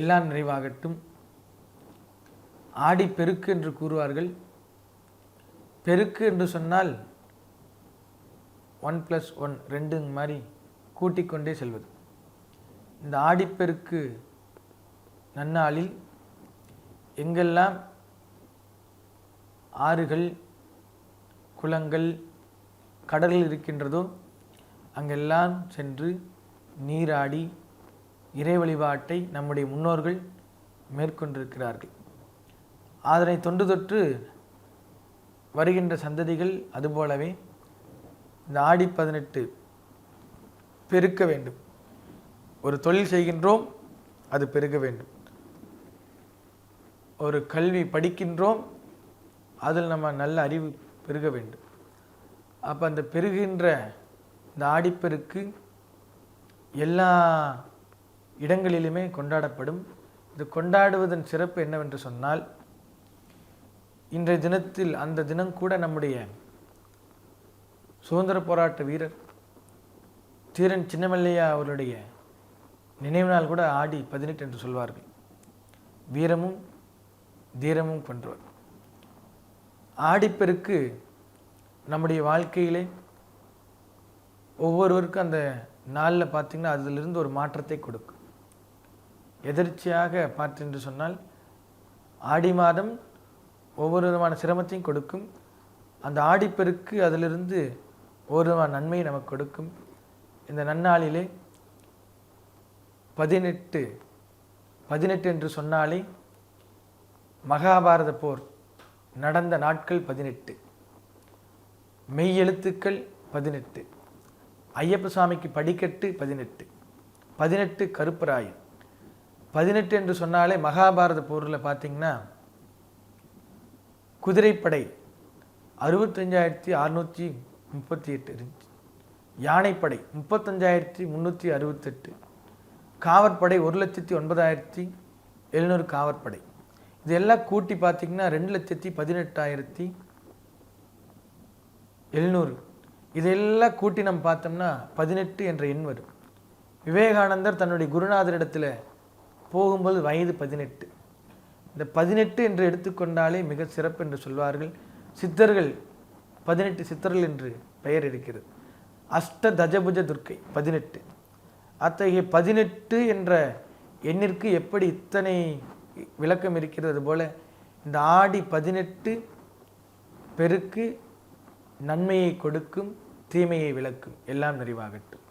எல்லாம் நிறைவாகட்டும். ஆடி பெருக்கு என்று கூறுவார்கள். பெருக்கு என்று சொன்னால் ஒன் ப்ளஸ் ஒன் ரெண்டுங்க மாதிரி கூட்டிக்கொண்டே செல்வது. இந்த ஆடிப்பெருக்கு நன்னாளில் எங்கெல்லாம் ஆறுகள் குளங்கள் கடல்கள் இருக்கின்றதோ அங்கெல்லாம் சென்று நீராடி இறை வழிபாட்டை நம்முடைய முன்னோர்கள் மேற்கொண்டிருக்கிறார்கள். அதனை தொன்று தொற்று வருகின்ற சந்ததிகள் அதுபோலவே இந்த ஆடி பதினெட்டு பெருக்க வேண்டும். ஒரு தொழில் செய்கின்றோம் அது பெருக வேண்டும். ஒரு கல்வி படிக்கின்றோம் அதில் நம்ம நல்ல அறிவு பெருக வேண்டும். அப்போ அந்த பெருகின்ற இந்த ஆடிப்பெருக்கு எல்லா இடங்களிலுமே கொண்டாடப்படும். இது கொண்டாடுவதன் சிறப்பு என்னவென்று சொன்னால் இன்றைய தினத்தில் அந்த தினம் கூட நம்முடைய சுதந்திர போராட்ட வீரர் தீரன் சின்னமல்லையா அவருடைய நினைவு நாள் கூட ஆடி பதினெட்டு என்று சொல்வார்கள். வீரமும் தீரமும் கொன்றவர் ஆடிப்பெருக்கு நம்முடைய வாழ்க்கையிலே ஒவ்வொருவருக்கும் அந்த நாளில் பார்த்திங்கன்னா அதிலிருந்து ஒரு மாற்றத்தை கொடுக்கும். எதிர்ச்சியாக பார்த்தென்று சொன்னால் ஆடி மாதம் ஒவ்வொரு விதமான சிரமத்தையும் கொடுக்கும். அந்த ஆடிப்பெருக்கு அதிலிருந்து ஒவ்வொரு விதமான நன்மையை நமக்கு கொடுக்கும். இந்த நன்னாளிலே பதினெட்டு பதினெட்டு என்று சொன்னாலே மகாபாரத போர் நடந்த நாட்கள் பதினெட்டு. மெய் எழுத்துக்கள் பதினெட்டு. ஐயப்ப சுவாமிக்கு படிக்கட்டு பதினெட்டு. பதினெட்டு கருப்பராயன். பதினெட்டு என்று சொன்னாலே மகாபாரத போரில் பார்த்தீங்கன்னா குதிரைப்படை அறுபத்தஞ்சாயிரத்தி அறுநூற்றி முப்பத்தி எட்டு இருந்துச்சு. யானைப்படை முப்பத்தஞ்சாயிரத்தி முந்நூற்றி அறுபத்தெட்டு. காவற்படை ஒரு லட்சத்தி ஒன்பதாயிரத்தி எழுநூறு காவற்படை. இதெல்லாம் கூட்டி பார்த்தீங்கன்னா ரெண்டு லட்சத்தி பதினெட்டாயிரத்தி எழுநூறு. இதெல்லாம் கூட்டி நம்ம பார்த்தோம்னா பதினெட்டு என்ற எண் வரும். விவேகானந்தர் தன்னுடைய குருநாதரிடத்தில் போகும்போது வயது பதினெட்டு. இந்த பதினெட்டு என்று எடுத்துக்கொண்டாலே மிக சிறப்பு என்று சொல்வார்கள். சித்தர்கள் பதினெட்டு சித்தர்கள் என்று பெயர் இருக்கிறது. அஷ்ட தஜபுஜ துர்க்கை பதினெட்டு. அத்தகைய பதினெட்டு என்ற எண்ணிற்கு எப்படி இத்தனை விளக்கம் இருக்கிறது போல் இந்த ஆடி பதினெட்டு பெருக்கு நன்மையை கொடுக்கும் தீமையை விளக்கும். எல்லாம் நிறைவாகட்டும்.